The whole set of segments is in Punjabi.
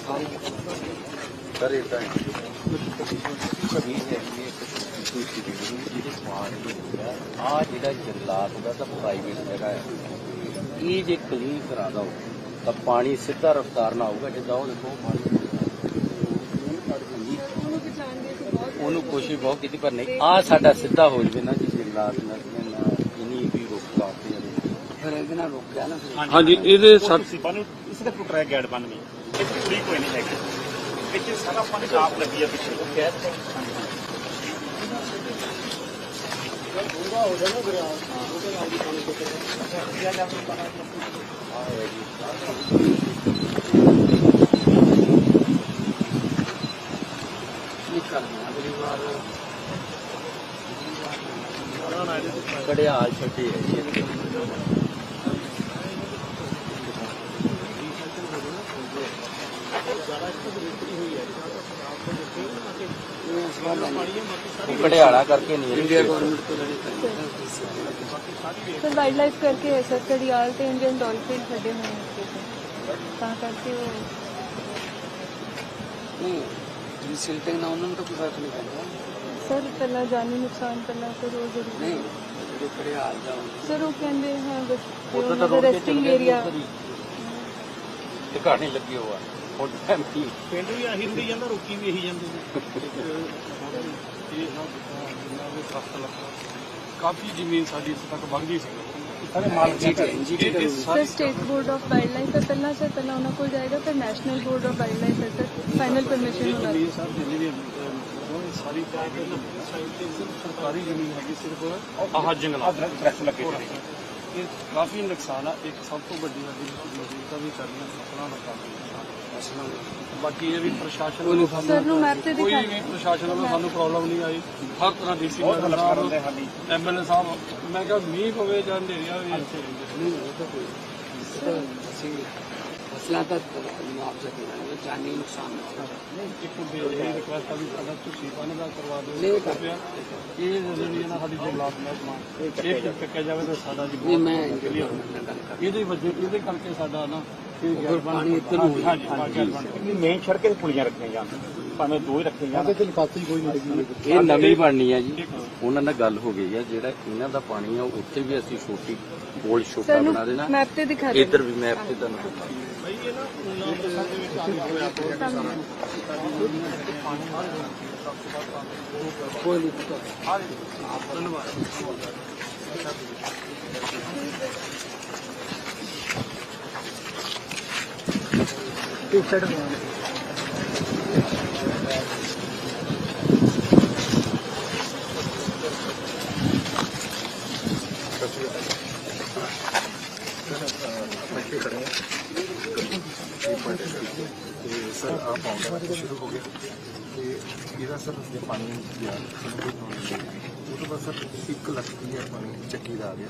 ਸਰ ਇਦਾਂ ਹੈ ਕਦੀ ਹੈਗੀ ਹੈ ਦੂਸਰੀ ਬਿਲਡਿੰਗ ਜਿਹਦੇ ਸਮਾਨ ਨਹੀਂ ਆ ਜਿਹੜਾ ਜੰਗਲਾਤ ਦਾ ਤਾਂ ਪ੍ਰਾਈਵੇਟ ਜਗ੍ਹਾ ਹੈ ਇਹ ਜੇ ਕਲੀਨ ਕਰਾ ਦੋ ਤਾਂ ਪਾਣੀ ਸਿੱਧਾ ਰਫਤਾਰ ਨਾਲ ਆਊਗਾ ਜਿੱਦਾਂ ਉਹ ਦੇਖੋ ਪਾਣੀ ਉਹਨੂੰ ਕੋਸ਼ਿਸ਼ ਬਹੁਤ ਕੀਤੀ ਪਰ ਨਹੀਂ। ਆ ਸਾਡਾ ਸਿੱਧਾ ਹੋ ਜਵੇ ਨਾ ਜੀ ਜੰਗਲਾਤ ਨਾਲ ਨਾ ਇਨੀ ਵੀ ਰੋਕ ਲਾ ਕੇ ਫਿਰ ਇਹਦੇ ਨਾਲ ਰੁਕ ਗਿਆ ਨਾ ਹਾਂਜੀ ਇਹਦੇ ਬਣ ਇਸ ਦਾ ਰਿਹਾ ਗੈਡ ਬਣ ਵੀ। ਇੱਥੇ ਕੁੜੀ ਕੋਈ ਨਹੀਂ ਹੈਗੀ। ਪਿੱਛੇ ਸਾਰਾ ਪਾਣੀ ਆਪ ਲੱਗੀ ਆ ਪਿੱਛੇ। ਉਹ ਕਹਿ ਕੜਿਆਲ ਛੱਡੀ ਹੈ ਜੀ। ਉਹ ਕੜਿਆਲਾ ਕਰਕੇ ਨਹੀਂ India government sir wildlife ਕਰਕੇ ਹੈ ਸਰ ਕੜਿਆਲ ਤੇ ਇੰਡੀਅਨ ਡੋਲਫਿਨ ਖੜੇ ਹੋਏ ਨੇ ਇੱਥੇ ਤੇ। ਤਾਂ ਕਰਕੇ ਉਹ ਨਹੀਂ ਜੀ ਸਿਲਟਿੰਗ ਨਾਲ ਉਹਨਾਂ ਨੂੰ ਤਾਂ ਕੋਈ ਫ਼ਰਕ ਨਹੀਂ ਪੈਂਦਾ। ਸਰ ਪਹਿਲਾਂ ਜਾਨੀ ਨੁਕਸਾਨ ਪਹਿਲਾਂ ਫਿਰ ਉਹ ਜ਼ਰੂਰੀ ਨਹੀਂ ਜਿਹੜੇ ਖੜੇ ਹਾਲ ਜਾਓ ਸਰ ਉਹ ਕਹਿੰਦੇ ਹਾਂ ਬਸ ਉਧਰ ਤਾਂ ਰੋਡ ਦਾ ਤੇ ਚੱਲ ਰੈਸਟਿੰਗ ਗਿਆ ਏਰੀਆ ਤੇ ਘਰ ਨਹੀਂ ਲੱਗੀ ਹੋਆ ਹੁਣ ਟਾਈਮ ਕੀ ਪਿੰਡ ਵੀ ਆਹੀ ਹੁੰਦੀ ਜਾਂਦਾ ਰੋਕੀ ਵੀ ਇਹੀ ਜਾਂਦੇ ਕਾਫੀ ਜ਼ਮੀਨ ਸਾਡੀ ਇਸ ਤੱਕ ਵਗਦੀ ਸੀ ਸਾਰੇ ਮਾਲਕ ਜੀ ਜੀ ਜੀ ਕਰੋ sir state board of wildlife ਤਾਂ ਪਹਿਲਾਂ ਸਰ ਪਹਿਲਾਂ ਉਹਨਾਂ ਕੋਲ ਜਾਏਗਾ ਫਿਰ national board of wildlife ਹੈ ਸਰ ਫਾਈਨਲ ਪਰਮਿਸ਼ਨ ਉਹਨਾਂ ਦੀ ਜ਼ਮੀਨ ਸਰ ਜਿੰਨੀ ਵੀ ਅਹ, ਉਹ ਸਾਰੀ ਤਾਂ ਸਾਈਡ ਤੇ ਸਿਰਫ ਸਰਕਾਰੀ ਜ਼ਮੀਨ ਹੈਗੀ ਸਿਰਫ ਆਹ ਜੰਗਲਾਤ ਦਰਖਤ ਲੱਗੇ ਹੋਏ ਨੇ। ਇਹ ਕਾਫੀ ਨੁਕਸਾਨ ਆ ਇੱਕ ਸਭ ਤੋਂ ਵੱਡੀ ਸਾਡੀ ਮੌਜੂਦਾ ਵੀ ਕਰਨੀਆਂ ਫਸਲਾਂ ਦਾ ਕਾਫੀ ਨੁਕਸਾਨ ਆ। ਬਾਕੀ ਇਹ ਵੀ ਪ੍ਰਸ਼ਾਸਨ ਵੱਲੋਂ ਸਾਨੂੰ ਸਰ ਨੂੰ ਮੈਪ ਤੇ ਕੋਈ ਦਿਖਾ ਵੀ ਪ੍ਰਸ਼ਾਸਨ ਵੱਲੋਂ ਸਾਨੂੰ ਪ੍ਰੋਬਲਮ ਨਹੀਂ ਆਈ। ਹਰ ਤਰ੍ਹਾਂ ਡੀਸੀ ਬਹੁਤ ਹੈਲਪ ਕਰਦੇ ਸਾਡੀ। ਐਮਐਲਏ ਸਾਹਿਬ ਮੈਂ ਕਿਹਾ ਮੀਂਹ ਪਵੇ ਜਾਂ ਹਨੇਰੀਆਂ ਵੀ ਇੱਥੇ ਨਹੀਂ ਉਹ ਤਾਂ ਕੋਈ ਉਹ ਤਾਂ ਅਸੀਂ ਫਸਲਾਂ ਤਾਂ ਮੁਆਵਜ਼ਾ ਦੇਣਾ ਜਾਨੀ ਨੁਕਸਾਨ ਨਾ ਹੋਵੇ। ਇੱਕ ਬੇੜੀ ਰਿਕਵੈਸਟ ਆ ਵੀ ਸਾਡਾ ਤੁਸੀਂ ਪਾਣੀ ਦਾ ਕਰਵਾ ਦਿਓ ਨਹੀਂ ਕਰ- ਰੁਪਇਆ। ਇਹ ਜਿਹੜੀ ਨਾ ਸਾਡੀ ਜੰਗਲਾਤ ਮਹਿਕਮਾ ਇਹ ਚੱਕਿਆ ਜਾਵੇ ਤਾਂ ਸਾਡਾ ਜੀ ਨਹੀਂ ਬਹੁਤ ਇਹਦੇ ਵਜੇ ਇਹਦੇ ਕਰਕੇ ਸਾਡਾ ਨਾ ਫਿਰ ਪਾਣੀ ਇੱਧਰ ਨੂੰ ਹੋ ਹਾਂਜੀ ਮੇਨ ਸੜਕ ਤੇ ਪੁਲੀਆਂ ਰੱਖੀਆਂ ਜਾਣ ਭਾਵੇਂ ਦੋ ਹੀ ਰੱਖੀਆਂ ਜਾਣ ਇਹ ਨਵੀਂ ਬਣਨੀ ਹੈ ਜੀ। ਉਹਨਾਂ ਨਾਲ ਗੱਲ ਹੋ ਗਈ ਹੈ। ਜਿਹੜਾ ਇਹਨਾਂ ਦਾ ਪਾਣੀ ਆ ਉੱਥੇ ਵੀ ਅਸੀਂ ਛੋਟੀ ਗੋਲ ਛੋਟਾ ਬਣਾ ਦੇਣਾ। ਮੈਪ ਤੇ ਦਿਖਾ ਦੇ ਇੱਧਰ ਵੀ ਮੈਪ ਤੇ ਤੁਹਾਨੂੰ ਦਿਖਾ ਕੋਈ ਨਹੀਂ ਪਤਾ ਤੇ ਸਰ ਆ ਪਾਉਂਦਾ ਸ਼ੁਰੂ ਹੋ ਗਿਆ ਤੇ ਇਹਦਾ ਸਰ ਜੇ ਪਾਣੀ ਗਿਆ ਸਾਨੂੰ ਕੋਈ knowledge ਨਹੀਂ ਉਹ ਤੋਂ ਬਾਅਦ ਸਰ 1 ਲੱਖ ਦੀ ਪਾਣੀ ਚੱਕੀ ਦਾ ਆ ਗਿਆ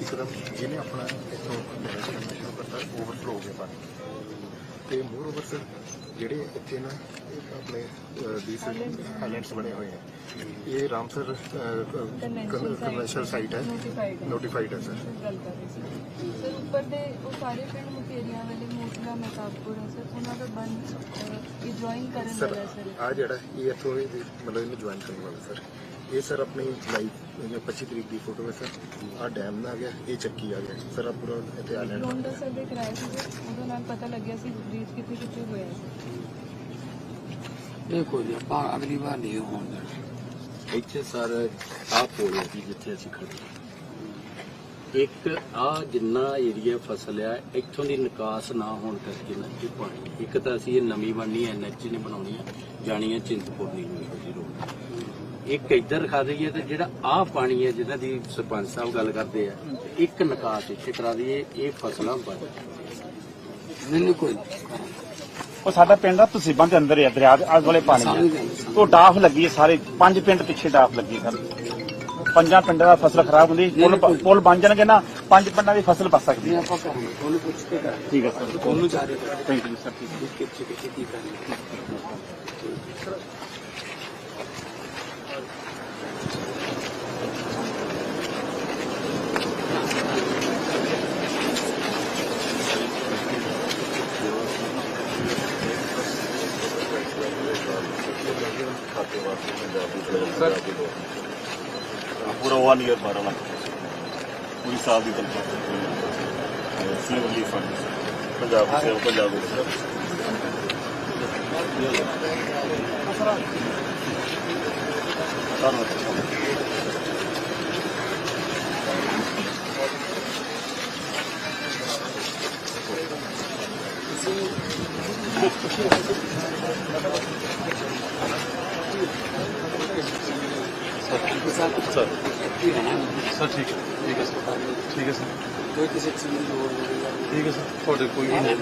ਇੱਕਦਮ ਜਿਹਨੇ ਆਪਣਾ ਇੱਥੋਂ ਮੈਨੇਜ ਕਰਨਾ ਸ਼ੁਰੂ ਕਰਤਾ ਓਵਰਫਲੋ ਹੋ ਗਿਆ ਪਾਣੀ ਤੇ ਮੋਰ ਓਵਰ ਸਰ ਜਿਹੜੇ ਇੱਥੇ ਨਾ ਆਪਣੇ ਦੀਸ ਆਈਲੈਂਡਸ ਬਣੇ ਹੋਏ ਆ। ਇਹ ਰਾਮਸਰ ਕਨਵੈਂਸ਼ਨਲ ਸਾਈਟ ਹੈ। ਨੋਟੀਫਾਈਡ ਹੈ। ਸਰ ਸਰ ਉੱਪਰ ਦੇ ਉਹ ਸਾਰੇ ਪਿੰਡ ਮੁਕੇਰੀਆਂ ਵਾਲੇ ਮੋਟਲਾ ਮਹਿਤਾਬਪੁਰ ਹੈ ਸਰ ਉਹਨਾਂ ਦਾ ਬੰਦ ਇਹ ਜੁਆਇਨ ਕਰਨ ਵਾਲਾ ਸਰ ਆ ਜਿਹੜਾ ਇਹ ਇੱਥੋਂ ਮਤਲਬ ਇਹਨੂੰ ਜੁਆਇਨ ਕਰਨ ਵਾਲਾ ਸਰ ਇਹ ਸਰ ਆਪਣੀ ਲਾਈਵ 25 ਤਰੀਕ ਦੀ ਫੋਟੋ ਹੈ ਸਰ। ਆ ਡੈਮ ਆ ਗਿਆ ਇਹ ਚੱਕੀ ਆ ਗਿਆ। ਸਰ ਆ ਪੂਰਾ ਇੱਥੇ ਸੀ ਸਰ ਉਹਦੇ ਨਾਲ ਪਤਾ ਲੱਗਿਆ ਸੀ ਬ੍ਰੀਚ ਕਿੱਥੇ ਕਿੱਥੇ ਹੋਇਆ ਸੀ ਇਹ ਕੋਈ ਨਹੀਂ ਆਪਾਂ ਅਗਲੀ ਵਾਰ ਨਹੀਂ ਹੋਣ ਦੇਣਾ। ਇੱਥੇ ਸਰ ਆਹ ਪੋਲ ਹੈ ਜੀ ਜਿੱਥੇ ਅਸੀਂ ਖੜੇ। ਇੱਕ ਆ ਜਿੰਨਾ ਏਰੀਆ ਫਸਲ ਆ ਇੱਥੋਂ ਦੀ ਨਿਕਾਸ ਨਾ ਹੋਣ ਕਰਕੇ ਨਾ ਇਹ ਪਾਣੀ। ਇੱਕ ਤਾਂ ਅਸੀਂ ਇਹ ਨਵੀਂ ਬਣਨੀ ਐ ਐਨਐਚ ਨੇ ਬਣਾਉਣੀ ਆ ਜਾਣੀ ਹੈ ਚਿੰਤਪੁਰਨੀ ਨੂੰ ਜੀ ਰੋਡ। ਇੱਕ ਇੱਧਰ ਖਾ ਰਹੀ ਹੈ ਤੇ ਜਿਹੜਾ ਆਹ ਪਾਣੀ ਹੈ ਜਿਹਨਾਂ ਦੀ ਸਰਪੰਚ ਸਾਹਿਬ ਗੱਲ ਕਰਦੇ ਆ ਇੱਕ ਨਿਕਾਸ ਇੱਥੇ ਕਰਾ ਦਈਏ ਇਹ ਫਸਲਾਂ ਨਹੀਂ ਨਹੀਂ ਕੋਈ ਉਹ ਸਾਡਾ ਪਿੰਡ ਦਾ ਤੁਸੀਂ ਬੰਦ ਅੰਦਰ ਹੈ ਦਰਿਆ ਦੇ ਆਲੇ ਵਾਲੇ ਪਾਣੀ ਉਹ ਡਾਫ ਲੱਗੀ ਹੈ ਸਾਰੇ ਪੰਜ ਪਿੰਡ ਪਿੱਛੇ ਡਾਫ ਲੱਗੀ ਹੈ ਸਰ। ਪੰਜਾਂ ਪਿੰਡਾਂ ਦਾ ਫਸਲ ਖਰਾਬ ਹੁੰਦੀ ਪੁਲ ਪੁਲ ਬਣ ਜਾਣਗੇ ਨਾ ਪੰਜ ਪਿੰਡਾਂ ਦੀ ਫਸਲ ਬਚ ਸਕਦੀ ਨਹੀਂ ਹੈ ਆਪਾਂ ਕਰਾਂਗੇ ਉਹਨੂੰ ਪੁੱਛ ਕੇ ਕਰਾਂਗੇ। ਠੀਕ ਹੈ ਸਰ। ਉਹਨੂੰ ਚਾਰੇ ਥੈਂਕ ਯੂ ਸਰ ਠੀਕ ਹੈ ਕਿੱਥੇ ਕਿੱਥੇ ਕੀ ਕਰਨਾ ਪੰਜਾਬ ਦੀ ਪੂਰਾ 1 ਇਅਰ 12 ਲੱਖ ਪੂਰੀ ਸਾਲ ਦੀ ਤਨਖਾਹ। ਸੀਐਮ ਰਿਲੀਫ ਫੰਡ ਪੰਜਾਬ ਦੀ ਸੇਵਾ ਪੰਜਾਬ ਸਰ ਸੇਵਾ ਧੰਨਵਾਦ। ਸਰ। ਸਰ ਠੀਕ ਹੈ। ਠੀਕ ਹੈ ਸਰ। ਠੀਕ ਹੈ ਸਰ। ਕੋਈ ਕਿਸੇ ਚੀਜ਼ ਦੀ ਲੋੜ ਨਹੀਂ ਠੀਕ ਹੈ ਸਰ। ਤੁਹਾਡੇ ਕੋਈ ਵੀ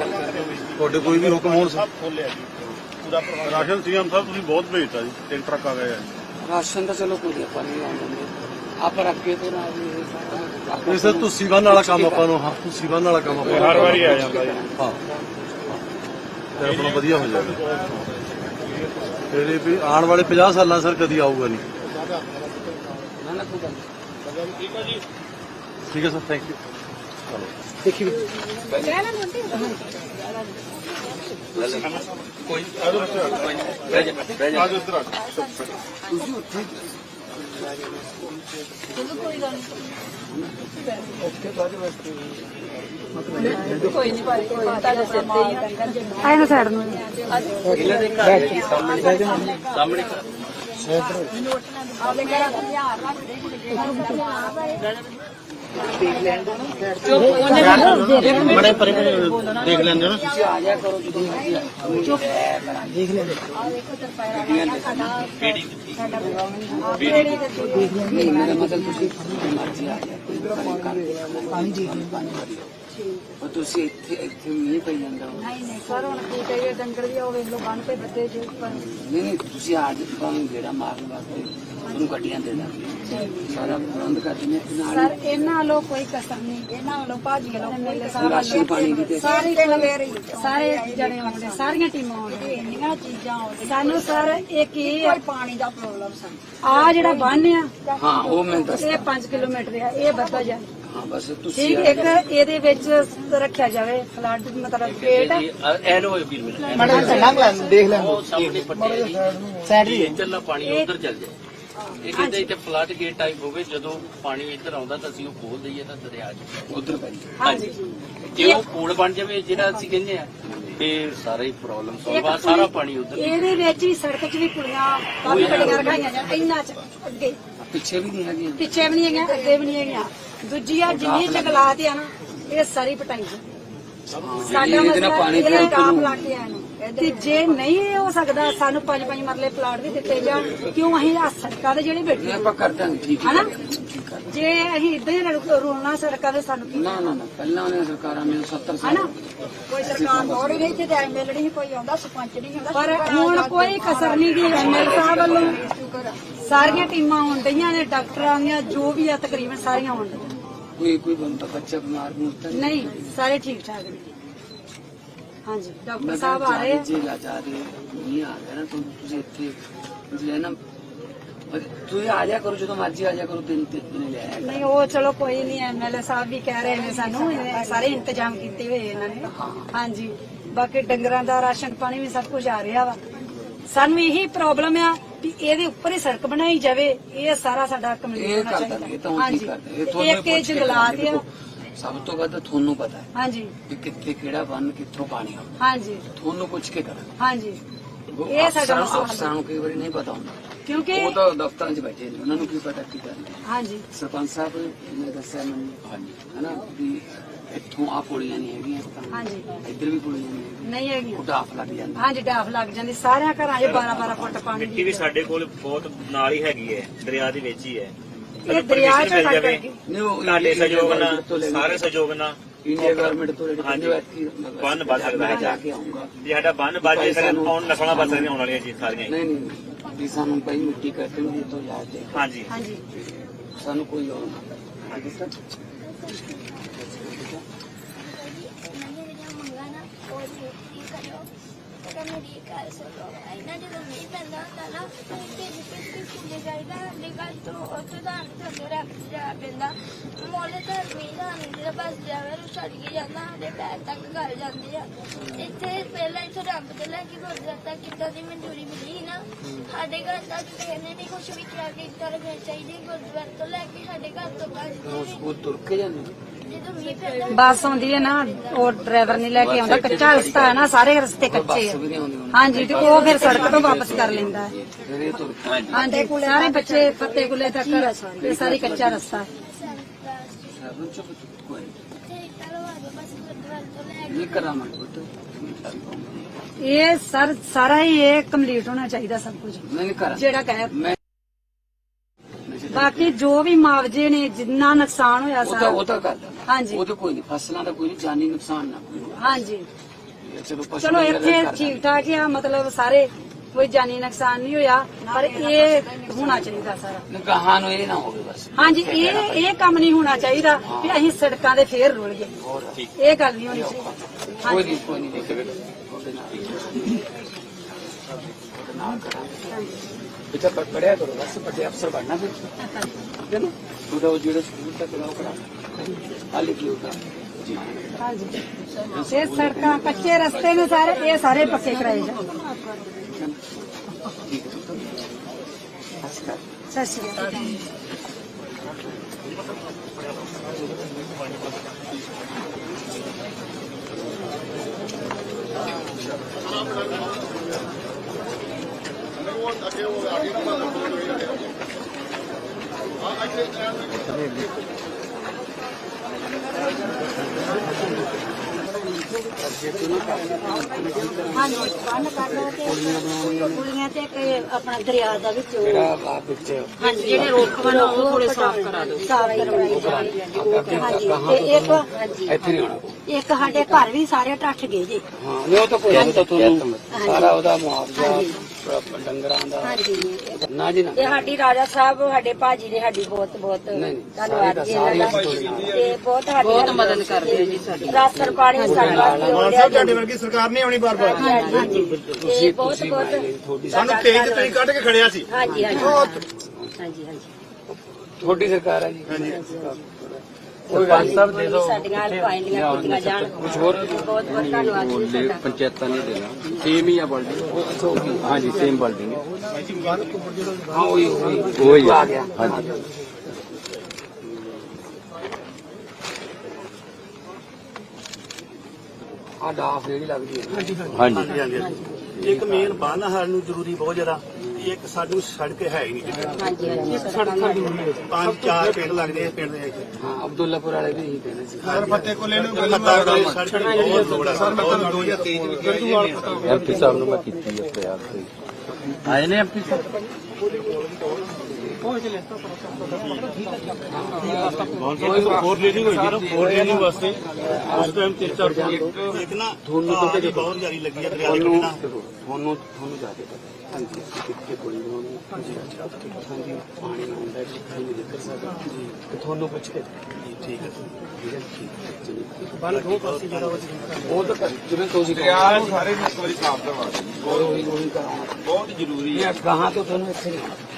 ਤੁਹਾਡੇ ਕੋਈ ਵੀ ਹੁਕਮ ਹੋਣ ਸਰ। ਖੋਲਿਆ ਜੀ। ਪੂਰਾ ਪ੍ਰਬੰਧ ਰਾਸ਼ਨ ਸੀਐਮ ਸਾਹਿਬ ਤੁਸੀਂ ਬਹੁਤ ਭੇਜਤਾ ਜੀ। ਤਿੰਨ ਟਰੱਕ ਆ ਗਏ ਆ ਰਾਸ਼ਨ ਤਾਂ ਚਲੋ ਕੋਈ ਆਪਾਂ ਨਹੀਂ ਆਉਂਦੇ ਆਪ ਰੱਖੇ ਤੋਂ ਨਾ ਵੀ ਇਹ ਸਾਰਾ ਤੁਸੀਂ ਬੰਨ ਵਾਲਾ ਕੰਮ ਆਪਾਂ ਨੂੰ ਹਾਂ ਤੁਸੀਂ ਬੰਨ ਵਾਲਾ ਕੰਮ ਆਪਾਂ ਨੂੰ ਹਰ ਵਾਰੀ ਆ ਜਾਂਦਾ ਜੀ। ਹਾਂ। ਤੇ ਆਪਣਾ ਵਧੀਆ ਹੋ ਜਾਏਗਾ। ਫਿਰ ਇਹ ਵੀ ਆਉਣ ਵਾਲੇ 50 ਸਾਲਾਂ ਸਰ ਕਦੀ ਆਊਗਾ ਨਹੀਂ। ਨਾ ਨਾ ਕੋਈ ਗੱਲ ਨਹੀਂ। ਠੀਕ ਹੈ ਸਰ ਥੈਂਕ ਯੂ ਕੋਈ ਨਹੀਂ ਭਾਈ ਕੋਈ ਨੀ, ਤੁਹਾਡੇ ਸਿਰ ਤੇ ਹੀ। ਆਏ ਨਾ ਸਾਈਡ ਨੂੰ ਇਹਨਾਂ ਦੇ ਘਰ ਦੇ ਸਾਹਮਣੇ ਸਾਹਮਣੇ ਘਰ। ਬੜੇ ਪਰੇ ਦੇਖ ਲੈਂਦੇ ਹੋ ਤੁਸੀਂ ਆ ਜਾਇਆ ਕਰੋ ਜਦੋਂ ਮਰਜ਼ੀ ਆ ਚੁੱਪ ਦੇਖ ਲੈਂਦੇ ਮੇਰਾ ਮਤਲਬ ਤੁਸੀਂ ਜਦੋਂ ਮਰਜ਼ੀ ਆ ਜਾਇਆ ਹਾਂਜੀ ਉਹ ਤੁਸੀਂ ਇੱਥੇ ਇੱਥੇ ਨਹੀਂ ਪਈ ਜਾਂਦਾ ਉਹ। ਨਹੀਂ ਨਹੀਂ ਸਰ ਹੁਣ ਕੀ ਕਹੀਏ ਡੰਗਰ ਵੀ ਉਹ ਵੇਖ ਲੋ ਬੰਨ ਤੇ ਬੱਤੇ ਜੀ ਉੱਪਰ। ਨਹੀਂ ਨਹੀਂ ਤੁਸੀਂ ਆ ਜਾਓ ਤੁਹਾਨੂੰ ਜਿਹੜਾ ਮਾਰਨ ਵਾਸਤੇ ਉਹਨੂੰ ਗੱਡੀਆਂ ਦੇ ਦਾਂਗੇ। ਸਾਰਾ ਪ੍ਰਬੰਧ ਕਰ ਦਿੰਦੇ ਹਾਂ। ਨਾਲ ਸਰ ਇਹਨਾਂ ਵੱਲੋਂ ਕੋਈ ਕਸਰ ਨਹੀਂ ਇਹਨਾਂ ਵੱਲੋਂ ਭਾਜੀ ਵੱਲੋਂ ਕੋਈ ਕਸਰ ਰਾਸ਼ਨ ਪਾਣੀ ਦੀ ਤੇ- ਸਾਰੇ ਸਾਰੇ ਜਣੇ ਆਉਂਦੇ ਸਾਰੀਆਂ ਟੀਮਾਂ ਆਉਂਦੀਆਂ। ਇੰਨੀਆਂ ਚੀਜ਼ਾਂ ਆਉਂਦੀਆਂ। ਸਾਨੂੰ ਸਰ ਇੱਕ ਇਹ ਆ। ਪਾਣੀ ਦਾ ਪ੍ਰੋਬਲਮ ਸਾਨੂੰ ਆ ਜਿਹੜਾ ਬੰਨ ਆ ਹਾਂ ਉਹ ਮੈਂ ਦੱਸ ਇਹ 5 ਕਿਲੋਮੀਟਰ ਆ ਇਹ ਵੱਧਾ ਜਾਂਦਾ ਹਾਂ ਬਸ ਤੁਸੀਂ ਠੀਕ ਇੱਕ ਇਹਦੇ ਵਿੱਚ ਰੱਖਿਆ ਜਾਵੇ ਫਲੱਡ ਮਤਲਬ ਗੇਟ ਜੀ ਐਨ ਹੋਏ ਵੀਰ ਮੇਰੇ ਦੇਖ ਲੈ ਉਹ ਸਾਹਮਣੇ ਪੱਟੇ ਸਾਈਡ ਵੀ ਇੱਧਰਲਾ ਪਾਣੀ ਉਧਰ ਚੱਲ ਜਾਏ। ਇਹ ਕਹਿੰਦੇ ਇੱਥੇ ਫਲੱਡ ਗੇਟ ਟਾਈਪ ਹੋਵੇ ਜਦੋਂ ਪਾਣੀ ਇੱਧਰ ਆਉਂਦਾ ਤਾਂ ਅਸੀਂ ਉਹ ਖੋਲ ਦਈਏ ਤਾਂ ਦਰਿਆ ਚ। ਉਧਰ ਪੈ ਹਾਂਜੀ। ਜੇ ਉਹ ਪੁਲ ਬਣ ਜਾਵੇ ਜਿਹੜਾ ਅਸੀਂ ਕਹਿੰਦੇ ਆ ਇਹ ਸਾਰਾ ਹੀ ਪ੍ਰੋਬਲਮ ਸੋਲਵ ਆ ਸਾਰਾ ਪਾਣੀ ਉਧਰ ਇਹਦੇ ਵਿੱਚ ਵੀ ਸੜਕ 'ਚ ਵੀ ਕੁੜੀਆਂ ਕਾਫੀ ਬੜੀਆਂ ਰਖਾਈਆਂ ਜਾਂ ਇੰਨਾ ਚ ਅੱਗੇ। ਪਿੱਛੇ ਵੀ ਨਹੀਂ ਹੈਗੀ ਪਿੱਛੇ ਵੀ ਨਹੀਂ ਹੈਗੀਆਂ ਅੱਗੇ ਵੀ ਨਹੀਂ ਹੈਗੀਆਂ। ਦੂਜੀ ਆ ਜਿੰਨੀ ਜੰਗਲਾਤ ਆ ਨਾ ਇਹ ਸਾਰੀ ਪਟਾਈ ਸਾਡਾ ਮਸਲਾ ਪਾਣੀ ਡਾਮ ਉੱਪਰੋਂ- ਲਾ ਕੇ ਆਏ ਨੂੰ। ਤੇ ਜੇ ਨਹੀਂ ਹੋ ਸਕਦਾ ਸਾਨੂੰ ਪੰਜ ਪੰਜ ਮਰਲੇ ਪਲਾਟ ਵੀ ਦਿੱਤੇ ਜਾਣ ਕਿਉਂ ਅਸੀਂ ਆ ਸੜਕਾਂ ਦੇ ਜਿਹੜੇ ਬੈਠੇ ਆਪਾਂ ਕਰ ਦਾਂਗੇ ਠੀਕ ਹੈ। ਹਨਾ? ਜੇ ਅਸੀਂ ਇਦਾਂ ਹੀ ਰੁ- ਰੋਲਣਾ ਸੜਕਾਂ ਦੇ ਸਾਨੂੰ ਕੀ ਨਾ ਨਾ ਨਾ ਪਹਿਲਾਂ ਉਹਨੇ ਸਰਕਾਰਾਂ ਨੇ 70 ਸਾਲ ਹਨਾ? ਕੋਈ ਸਰਕਾਰ ਦੌੜ ਗਈ ਤੇ ਐਮਐਲਏ ਨਹੀਂ ਕੋਈ ਆਉਂਦਾ ਸਰਪੰਚ ਨਹੀਂ ਆਉਂਦਾ ਪਰ ਹੁਣ ਕੋਈ ਕਸਰ ਨਹੀਂ ਗਈ ਐਮਐਲਏ ਸਾਹਿਬ ਵੱਲੋਂ। ਸਾਰੀਆਂ ਟੀਮਾਂ ਆਉਣ ਡਈਆਂ ਨੇ ਡਾਕਟਰਾਂ ਦੀਆਂ ਜੋ ਵੀ ਆ ਤਕਰੀਬਨ ਸਾਰੀਆਂ ਆਉਣ ਡਈਆਂ। ਕੋਈ ਕੋਈ ਬੰਦਾ ਬੱਚਾ ਬਿਮਾਰ ਨਹੀਂ ਹੁੰਦਾ। ਨਹੀਂ ਸਾਰੇ ਠੀਕ ਠਾਕ ਨੇ। ਹਾਂਜੀ ਡਾਕਟਰ ਸਾਹਿਬ ਆ ਰਹੇ ਆ। ਜੀ ਲਾ ਜਾ ਰਹੇ ਨਹੀਂ ਆ ਰਿਹਾ ਨਾ ਤੁਸੀਂ ਇੱਥੇ ਹੈ ਨਾ ਤੁਸੀਂ ਆ ਜਾ ਕਰੋ ਜਦੋਂ ਮਰਜ਼ੀ ਆ ਜਾ ਕਰੋ ਤਿੰਨ ਤਿੰਨ ਦਿਨ ਲੈ ਆਇਆ ਨਹੀਂ ਉਹ ਚਲੋ ਕੋਈ ਨਹੀਂ ਐਮਐਲਏ ਸਾਹਿਬ ਵੀ ਕਹਿ ਰਹੇ ਨੇ ਸਾਨੂੰ ਇਹਨੇ ਸਾਰੇ ਇੰਤਜ਼ਾਮ ਕੀਤੇ ਹੋਏ ਇਹਨਾਂ ਨੇ। ਹਾਂਜੀ ਬਾਕੀ ਡੰਗਰਾਂ ਦਾ ਰਾਸ਼ਨ ਪਾਣੀ ਵੀ ਸਭ ਕੁਝ ਆ ਰਿਹਾ ਵਾ। ਸਾਨੂੰ ਇਹੀ ਪ੍ਰੋਬਲਮ ਆ ਵੀ ਇਹਦੇ ਉੱਪਰ ਹੀ ਸੜਕ ਬਣਾਈ ਜਾਵੇ ਇਹ ਸਾਰਾ ਸਾਡਾ ਹੋਣਾ ਕਰ ਇਹ ਤਾਂ ਹੁਣ ਹਾਂਜੀ ਕੀ ਕਰਦੇ ਇਹ ਤੁਹਾਨੂੰ ਇੱਕ ਇਹ ਜੰਗਲਾਤ ਆ। ਸਭ ਤੋਂ ਵੱਧ ਤੁਹਾਨੂੰ ਪਤਾ ਹੈ ਹਾਂਜੀ। ਕਿ ਕਿੱਥੇ ਕਿਹੜਾ ਬੰਨ ਕਿੱਥੋਂ ਪਾਣੀ ਆਉਂਦਾ। ਹਾਂਜੀ। ਤੁਹਾਨੂੰ ਪੁੱਛ ਕੇ ਕਰਨਾ ਹਾਂਜੀ। ਇਹ ਸਾਡਾ ਅਫਸਰਾਂ- ਮਸਲਾ ਅਫਸਰਾਂ ਨੂੰ ਕਈ ਵਾਰੀ ਨਹੀਂ ਪਤਾ ਹੁੰਦਾ। ਕਿਉਂਕਿ ਉਹ ਤਾਂ ਦਫ਼ਤਰਾਂ 'ਚ ਬੈਠੇ ਨੇ ਉਹਨਾਂ ਨੂੰ ਕੀ ਪਤਾ ਕੀ ਕਰਨਾ ਹਾਂਜੀ। ਸਰਪੰਚ ਸਾਹਿਬ ਨੇ ਦੱਸਿਆ ਮੈਨੂੰ ਹਾਂਜੀ। ਹਨਾ ਵੀ ਇੱਥੋਂ ਆ ਪੁਲੀਆਂ ਨਹੀਂ ਹੈਗੀਆਂ ਤਾਂ। ਹਾਂਜੀ। ਇੱਧਰ ਵੀ ਪੁਲੀਆਂ ਨਹੀਂ ਹੈਗੀਆਂ। ਨਹੀਂ ਹੈਗੀਆਂ। ਉਹ ਡਾਫ ਲੱਗ ਜਾਂਦਾ। ਹਾਂਜੀ ਡਾਫ ਲੱਗ ਜਾਂਦੀ। ਸਾਰਿਆਂ ਘਰਾਂ 'ਚ 12 12 ਫੁੱਟ ਪਾਣੀ ਮਿੱਟੀ ਵੀ ਸਾਡੇ ਕੋਲ ਬਹੁਤ ਨਾਲ ਹੀ ਹੈਗੀ ਹੈ ਦਰਿਆ ਦੇ ਵਿੱਚ ਹੀ ਹੈ। ਇਹ ਦਰਿਆ 'ਚ ਕਰਕੇ ਨਹੀਂ ਉਹ ਇੰਡੀਆ ਸਹਿਯੋਗ ਨਾਲ ਸਾਰੇ ਸਹਿਯੋਗ ਨਾਲ ਇੰਡੀਆ ਗਵਰਨਮੈਂਟ ਤੋਂ ਜਿਹੜੇ ਹਾਂਜੀ। ਐਤਕੀ ਬੰਨ ਬਚ ਸਕਦਾ ਮੈਂ ਹੈ। ਜਾ ਕੇ ਆਉਂਗਾ ਜੇ ਸਾਡਾ ਬੰਨ ਬਾਜੇ ਸਾਰੇ ਆਉਣ ਨਸਲਾਂ ਬਚ ਸਕਦੀਆਂ ਆਉਣ ਵਾਲੀਆਂ ਜੀ ਸਾਰੀਆਂ ਹੀ। ਨਹੀਂ ਨਹੀਂ ਵੀ ਸਾਨੂੰ ਭਾਈ ਮਿੱਟੀ ਕੱਟਣ ਦੀ ਤੋਂ ਜਾ ਕੇ ਹਾਂਜੀ। ਹਾਂਜੀ। ਸਾਨੂੰ ਕੋਈ ਲੋੜ ਨਹੀਂ ਹਾਂਜੀ ਸਰ। ਜਿੱਥੇ ਕਿੰਨੇ ਸਾਡੇ ਘਰ ਤੋਂ ਉੱਥੇ ਦਾ ਥੱਲੇ ਰੱਖ ਜਾ ਪੈਂਦਾ। ਮੋਲੇ ਤਾਂ ਦਾ ਨਹੀਂ ਬਸ ਜਾਵੇ, ਉਹ ਛੱਡ ਕੇ ਜਾਂਦਾ ਸਾਡੇ ਪੈਰ ਤੱਕ ਘਰ ਜਾਂਦੇ ਆ। ਇੱਥੇ ਪਹਿਲਾਂ ਇੱਥੇ ਰੱਬ ਦੇ ਲੈ ਕੇ ਗੁਰਦੁਆਰਾ ਤੱਕ ਕਿੱਦਾਂ ਦੀ ਮਨਜ਼ੂਰੀ ਮਿਲੀ ਨਾ। ਸਾਡੇ ਘਰ ਤੱਕ ਕਿਸੇ ਨੇ ਨਹੀਂ ਕੁਝ ਵੀ ਕਿਹਾ ਕਿ ਇੱਦਾਂ ਰੱਖਣਾ ਚਾਹੀਦੀ ਗੁਰਦੁਆਰੇ ਤੋਂ ਲੈ ਕੇ ਸਾਡੇ ਘਰ ਤੋਂ ਬਾਅਦ। ਉਹ ਤੁਰ ਕੇ ਜਾਂਦੇ ਬੱਸ ਆਉਂਦੀ ਹੈ ਨਾ ਉਹ ਡਰਾਈਵਰ ਨਹੀਂ ਲੈ ਕੇ ਆਉਂਦਾ ਕੱਚਾ ਰਸਤਾ ਹੈ ਨਾ ਸਾਰੇ ਰਸਤੇ ਕੱਚੇ ਆ। ਹਾਂਜੀ ਤੇ ਉਹ ਫਿਰ ਸੜਕ ਤੋਂ ਵਾਪਸ ਕਰ ਲੈਂਦਾ ਹੈ। ਹਾਂਜੀ ਸਾਰੇ ਬੱਚੇ ਫੱਤੇ ਗੁੱਲੇ ਤੱਕ ਇਹ ਸਾਰੀ ਕੱਚਾ ਰਸਤਾ ਹੈ। ਇਹ ਸਰ ਸਾਰਾ ਹੀ ਇਹ ਕੰਪਲੀਟ ਹੋਣਾ ਚਾਹੀਦਾ ਸਭ ਕੁਝ। ਜਿਹੜਾ ਕਹਿ ਬਾਕੀ ਜੋ ਵੀ ਮੁਆਵਜ਼ੇ ਨੇ ਜਿੰਨਾ ਨੁਕਸਾਨ ਹੋਇਆ ਉਹ ਤਾਂ ਸਾਰਾ। ਉਹ ਤਾਂ ਕਰਦਾ ਹਾਂਜੀ। ਉਹ ਤਾਂ ਕੋਈ ਨਹੀਂ ਫਸਲਾਂ ਦਾ ਕੋਈ ਨਹੀਂ ਜਾਨੀ ਨੁਕਸਾਨ ਨਾ ਕੋਈ ਹਾਂਜੀ। ਚਲੋ ਪਸ਼ੂ ਚਲੋ ਵਗੈਰਾ ਇੱਥੇ। ਠੀਕ ਠਾਕ ਹੀ ਆ ਮਤਲਬ ਸਾਰੇ ਕੋਈ ਜਾਨੀ ਨੁਕਸਾਨ ਨਹੀਂ ਹੋਇਆ ਪਰ ਇਹ ਹੋਣਾ ਚਾਹੀਦਾ ਸਾਰਾ। ਨਹੀਂ, ਗਾਹਾਂ ਨੂੰ ਇਹ ਨਾ ਹੋਵੇ ਬਸ। ਹਾਂਜੀ ਇਹ ਇਹ ਕੰਮ ਨਹੀਂ ਹੋਣਾ ਚਾਹੀਦਾ ਵੀ ਅਸੀਂ ਸੜਕਾਂ ਦੇ ਫੇਰ ਰੁਲ ਗਏ। ਇਹ ਗੱਲ ਨਹੀਂ ਹੋਣੀ ਚਾਹੀਦੀ। ਕੋਈ ਹਾਂਜੀ ਨਹੀਂ ਕੋਈ ਨਹੀਂ ਦੇਖੇ ਉਹਦੇ ਨਾਲ ਉਹਦੇ ਨਾਲ ਕਰਾਂਗੇ। ਬੇਟਾ ਪ- ਪੜ੍ਹਿਆ ਕਰੋ ਬਸ ਵੱਡੇ ਅਫਸਰ ਬਣਨਾ ਫਿਰ ਠੀਕ ਹੈ ਨਾ ਉਹਦਾ ਉਹ ਜਿਹੜਾ ਸਕੂਲ ਤੱਕ ਲਾਓ ਕਰਾ ਹਾਲੇ ਕੀ ਹੋਗਾ ਜੀ ਹਾਂਜੀ ਇਹ ਸੜਕਾਂ ਕੱਚੇ ਰਸਤੇ ਨੇ ਸਾਰੇ ਇਹ ਸਾਰੇ ਪੱਕੇ ਕਰਾਏ ਜਾਣ ਠੀਕ ਹੈ ਬਸ ਕਰ ਸਤਿ ਸ਼੍ਰੀ ਅਕਾਲ ਹਾਂਜੀ ਬੰਨ ਕਰ ਲਓ ਤੇ ਕੁੜੀਆਂ ਤੇ ਇੱਕ ਆਪਣਾ ਦਰਿਆ ਦਾ ਵਿੱਚ ਉਹ- ਜਿਹੜਾ ਬਾਪ ਵਿੱਚ। ਹਾਂਜੀ ਜਿਹੜੇ ਰੋਕ ਬਣ ਉਹ ਥੋੜੇ ਸਾਫ਼ ਕਰਾ ਦਿਓ। ਸਾਫ਼ ਕਰਵਾਈ ਜਾਵੇ ਹਾਂਜੀ ਤੇ ਇੱਕ ਹਾਂਜੀ ਇੱਥੇ ਨਹੀਂ ਆਉਣਾ। ਇੱਕ ਸਾਡੇ ਘਰ ਵੀ ਸਾਰੇ ਟੱਟ ਗਏ ਜੀ। ਹਾਂ ਉਹ ਤਾਂ ਕੋਈ ਨਹੀਂ ਤਾਂ ਤੁਹਾਨੂੰ ਸਾਰਾ ਉਹਦਾ ਮੁਆਵਜ਼ਾ ਡੰਗਰਾਂ ਦਾ। ਹਾਂਜੀ। ਨਾ ਜੀ ਨਾ। ਤੇ ਸਾਡੀ ਰਾਜਾ ਸਾਹਿਬ ਸਾਡੇ ਭਾਜੀ ਨੇ ਸਾਡੀ ਬਹੁਤ ਬਹੁਤ ਨਹੀਂ, ਨਹੀਂ, ਧੰਨਵਾਦ ਜੀ। ਸਾਰੀ ਇਹਨਾਂ ਦਾ ਸਾਰੀ ਨਾਲ। ਤੇ ਬਹੁਤ ਸਾਡੀ ਬਹੁਤ ਮਦਦ ਕਰਦੇ ਜੀ ਸਾਡੀ। ਰਾਸ਼ਨ ਪਾਣੀ ਸਾਡਾ ਤੁਹਾਡੇ ਵਰਗੀ ਸਰਕਾਰ ਨਹੀਂ ਆਉਣੀ ਬਾਰ-ਬਾਰ। ਹਾਂਜੀ ਹਾਂਜੀ। ਤੇ ਬਹੁਤ ਬਹੁਤ ਬਣਾਈ ਤੁਹਾਡੀ ਸਾਨੂੰ ਤੇਜ ਤੇ ਤੁਸੀਂ ਕੱਢ ਕੇ ਖੜਿਆ ਸੀ। ਹਾਂਜੀ ਹਾਂਜੀ। ਹਾਂਜੀ ਹਾਂਜੀ। ਤੁਹਾਡੀ ਸਰਕਾਰ ਹੈ ਜੀ। ਕੋਈ ਗੱਲ ਸਾਹਿਬ ਦੇ ਦਿਓ। ਸਾਡੀਆਂ ਪਾਇੰਦੀਆਂ ਕੀਤੀਆਂ ਜਾਣ। ਕੁਝ ਹੋਰ? ਬਹੁਤ ਬਹੁਤ ਧੰਨਵਾਦ ਜੀ ਬੋਲੇ ਤੁਹਾਡਾ। ਪੰਚਾਇਤਾਂ ਨੇ ਦੇਣਾ। ਸੇਮ ਹੀ ਆ ਬਿਲਡਿੰਗ ਹਾਂਜੀ ਸੇਮ ਬਿਲਡਿੰਗ ਹਾਂ ਉਹੀ ਉਹੀ। ਉਹੀ ਆ। ਆ ਗਿਆ। ਹਾਂਜੀ। ਆ ਡਾਫ ਜਿਹੜੀ ਲੱਗਦੀ ਹੈ। ਹਾਂਜੀ। ਇੱਕ ਮੇਨ ਬੰਨ ਸਾਨੂੰ ਜ਼ਰੂਰੀ ਬਹੁਤ ਜ਼ਿਆਦਾ। ਇੱਕ ਸਾਨੂੰ ਸੜਕ ਹੈ ਹੀ ਨਹੀਂ ਹਾਂਜੀ ਹਾਂਜੀ। ਪੰਜ ਚਾਰ ਪਿੰਡ ਲੱਗਦੇ ਆ ਪਿੰਡ ਦੇ ਵਿੱਚ। ਹਾਂ ਅਬਦੁੱਲਾਪੁਰ ਵਾਲੇ ਵੀ ਇਹੀ ਕਹਿੰਦੇ ਸੀ। ਸਰ ਫੱਤੇ ਕੋਲੇ ਨੂੰ ਸੜਕ ਦੀ ਬਹੁਤ ਲੋੜ ਹੈ ਸਰ ਮੈਂ ਤੁਹਾਨੂੰ 2023 ਵਿੱਚ ਐਮਪੀ ਸਾਹਿਬ ਨੂੰ ਮੈਂ ਕੀਤੀ ਹੈ ਪ੍ਰਯਾਸ ਤੇ। ਆਏ ਨੇ ਐਮਪੀ ਸਾਹਿਬ? ਫੋਰ ਲੀਡਿੰਗ ਹੋਈ ਸੀ ਨਾ ਫੋਰ ਲੀਡਿੰਗ ਵਾਸਤੇ ਉਸ ਟਾਈਮ ਤੇ ਚਾਰ ਇੱਕ ਨਾ ਤੁਹਾਨੂੰ ਤਾਂ ਆਹ ਦੀ ਬਹੁਤ ਜਾਰੀ ਲੱਗੀ ਹੈ ਦਰਿਆ ਦੇ ਤੁਹਾਨੂੰ ਕਿਨਾਰੇ ਤੁਹਾਨੂੰ ਤੁਹਾਨੂੰ ਜਾ ਕੇ ਪਤਾ ਹਾਂਜੀ ਕਿੱਥੇ ਗੋਲੀ ਬਣਾਉਣੀ ਹੈ ਹਾਂਜੀ ਹਾਂਜੀ ਪਾਣੀ ਆਉਂਦਾ ਜੀ ਕੋਈ ਨਹੀਂ ਦਿੱਕਤ ਸਕਦਾ ਜੀ ਤੇ ਤੁਹਾਨੂੰ ਪੁੱਛ ਕੇ ਠੀਕ ਹੈ ਠੀਕ ਹੈ ਠੀਕ ਬੰਨ ਦੋ ਪਾਸੇ ਜਿਹੜਾ ਉਹ ਉਹ ਤਾਂ ਕਰ- ਜਿਵੇਂ ਤੁਸੀਂ ਦਰਿਆ ਨੂੰ ਸਾਰੇ ਨੂੰ ਇੱਕ ਵਾਰੀ ਸਾਫ਼ ਕਰਵਾ ਦਿਓ ਬਹੁਤ ਉਹੀ ਉਹੀ ਕਰਾਉਣਾ ਬਹੁਤ ਜ਼ਰੂਰੀ ਹੈ ਇਹ ਗਾਹਾਂ ਤੋਂ ਤੁਹਾਨੂੰ ਇੱਥੇ ਨਹੀਂ ਆਉਣਾ ਚਲੋ